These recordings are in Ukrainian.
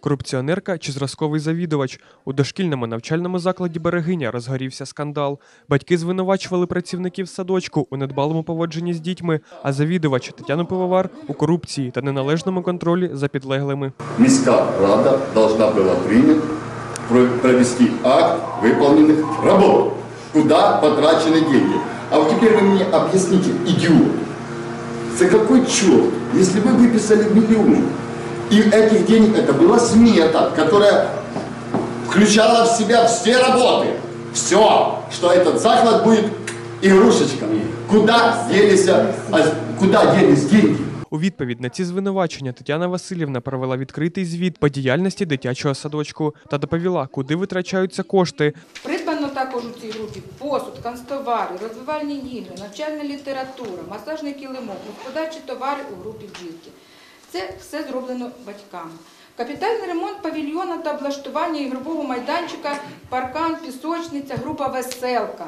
Корупціонерка чи зразковий завідувач. У дошкільному навчальному закладі Берегиня розгорівся скандал. Батьки звинувачували працівників садочку у недбалому поводженні з дітьми, а завідувач Тетяну Пивовар у корупції та неналежному контролі за підлеглими. Міська рада должна была принять, про- провести акт выполненных работ. Куда потрачены деньги? А вот теперь вы мне объясните, идиот, за какой черт, если вы выписали миллион, и этих денег это была смета, которая включала в себя все работы, все, что этот заклад будет игрушечками. Куда делись, а, куда делись деньги? У відповідь на ці звинувачення Тетяна Васильівна провела відкритий звіт по діяльності дитячого садочку та доповіла, куди витрачаються кошти, Придбано також у цій групі посуд, канцтовари, розвивальні ігри, навчальна література, масажний килимок, господарчі товари у групі бджілки. Це все зроблено батьками. Капітальний ремонт павільйона та облаштування ігрового майданчика, паркан, пісочниця, група Веселка.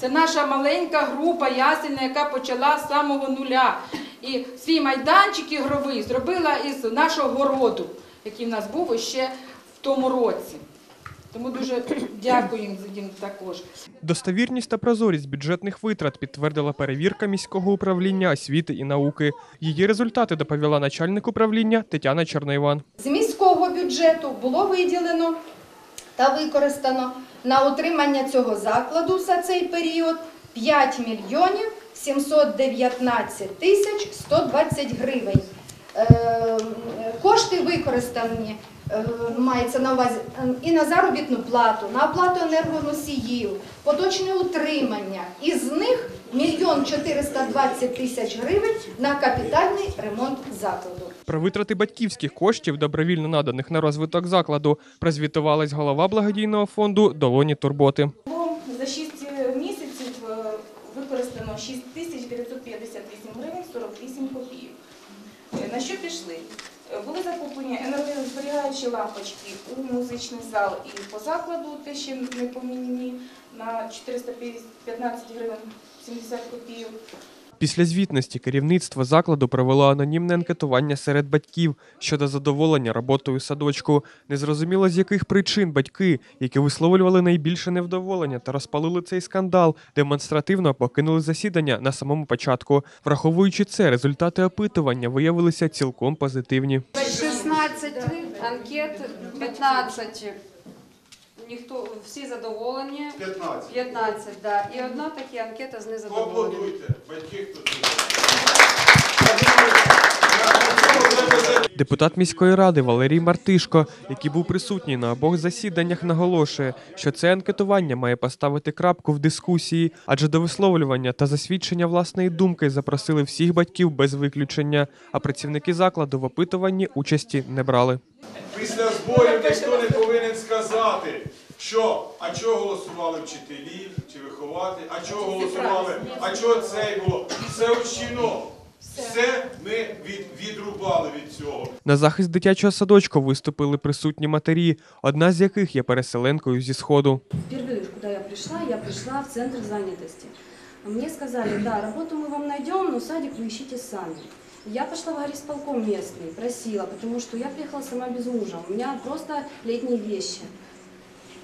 Це наша маленька група ясельна, яка почала з самого нуля. І свій майданчик ігровий зробила із нашого городу, який в нас був ще в тому році. Тому дуже дякую їм також. Достовірність та прозорість бюджетних витрат підтвердила перевірка міського управління освіти і науки. Її результати доповіла начальник управління Тетяна Чорноїван. З міського бюджету було виділено та використано на утримання цього закладу за цей період 5 мільйонів 719 тисяч 120 гривень. Е, Кошти використані, мається на увазі е, і на заробітну плату, на оплату енергоносіїв, поточне утримання. Із них мільйон 420 тисяч гривень на капітальний ремонт закладу. Про витрати батьківських коштів, добровільно наданих на розвиток закладу, прозвітувалась голова благодійного фонду Долоні Турботи. За 6 місяців е, використано 6 тисяч 958 гривень 48 копійок. Е, На що пішли? Були закуплені енергозберігаючі лампочки у музичний зал і по закладу, те ще не помінені на 415 гривень 70 копійок. Після звітності керівництво закладу провело анонімне анкетування серед батьків щодо задоволення роботою садочку. Незрозуміло з яких причин батьки, які висловлювали найбільше невдоволення та розпалили цей скандал, демонстративно покинули засідання на самому початку. Враховуючи це, результати опитування виявилися цілком позитивні. 16 анкет, 15. Ніхто всі задоволені. 15. 15, да. І одна такі анкета з незадоволенням. Поаплодуйте, батьки хто. Депутат міської ради Валерій Мартишко, який був присутній на обох засіданнях, наголошує, що це анкетування має поставити крапку в дискусії, адже до висловлювання та засвідчення власної думки запросили всіх батьків без виключення, а працівники закладу в опитуванні участі не брали. Після зборів ніхто не повинен сказати, що а чого голосували вчителі чи виховати, а чого голосували, а чого цей було. Все учтено. Все ми від, відрубали від цього. На захист дитячого садочку виступили присутні матері, одна з яких є переселенкою зі сходу. Впервые, куда я пришла, я пришла в центр занятости. Мне сказали, да, работу мы вам найдем, но садик вы ищите сами. Я пошла в горисполком местный, просила, потому что я приехала сама без мужа, у меня просто летние вещи.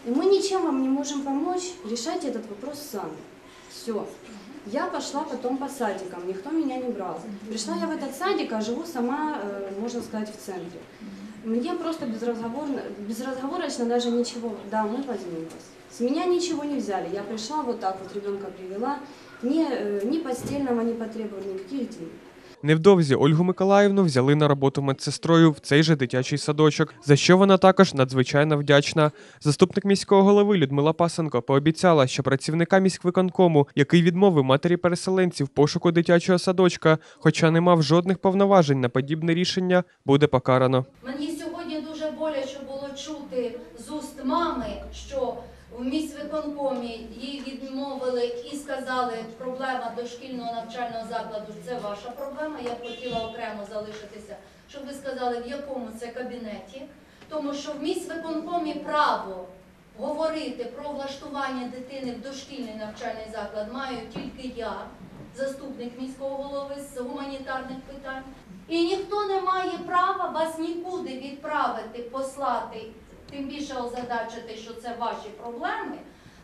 И мы ничем вам не можем помочь, решайте этот вопрос сами. Все. Я пошла потом по садикам, никто меня не брал. Пришла я в этот садик, а живу сама, э, можно сказать, в центре. Мне просто безразговорно, безразговорочно даже ничего, да, мы возьмем вас. С меня ничего не взяли, я пришла вот так вот, ребенка привела, ни, э, ни постельного не потребовали, никаких денег. Невдовзі Ольгу Миколаївну взяли на роботу медсестрою в цей же дитячий садочок, за що вона також надзвичайно вдячна. Заступник міського голови Людмила Пасенко пообіцяла, що працівника міськвиконкому, який відмовив матері переселенців пошуку дитячого садочка, хоча не мав жодних повноважень на подібне рішення, буде покарано. Мені сьогодні дуже боляче було чути з уст мами, що в міськвиконкомі їй відмовили і сказали, проблема дошкільного навчального закладу це ваша проблема. Я б хотіла окремо залишитися, щоб ви сказали, в якому це кабінеті. Тому що в міськвиконкомі право говорити про влаштування дитини в дошкільний навчальний заклад маю тільки я, заступник міського голови з гуманітарних питань. І ніхто не має права вас нікуди відправити, послати, тим більше озадачити, що це ваші проблеми.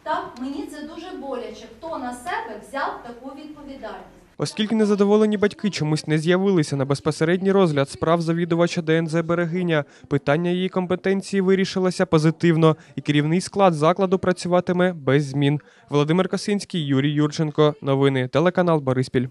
Так, мені це дуже боляче. Хто на себе взяв таку відповідальність? Оскільки незадоволені батьки чомусь не з'явилися на безпосередній розгляд справ завідувача ДНЗ Берегиня, питання її компетенції вирішилося позитивно, і керівний склад закладу працюватиме без змін. Володимир Косинський, Юрій Юрченко. Новини телеканал Бориспіль.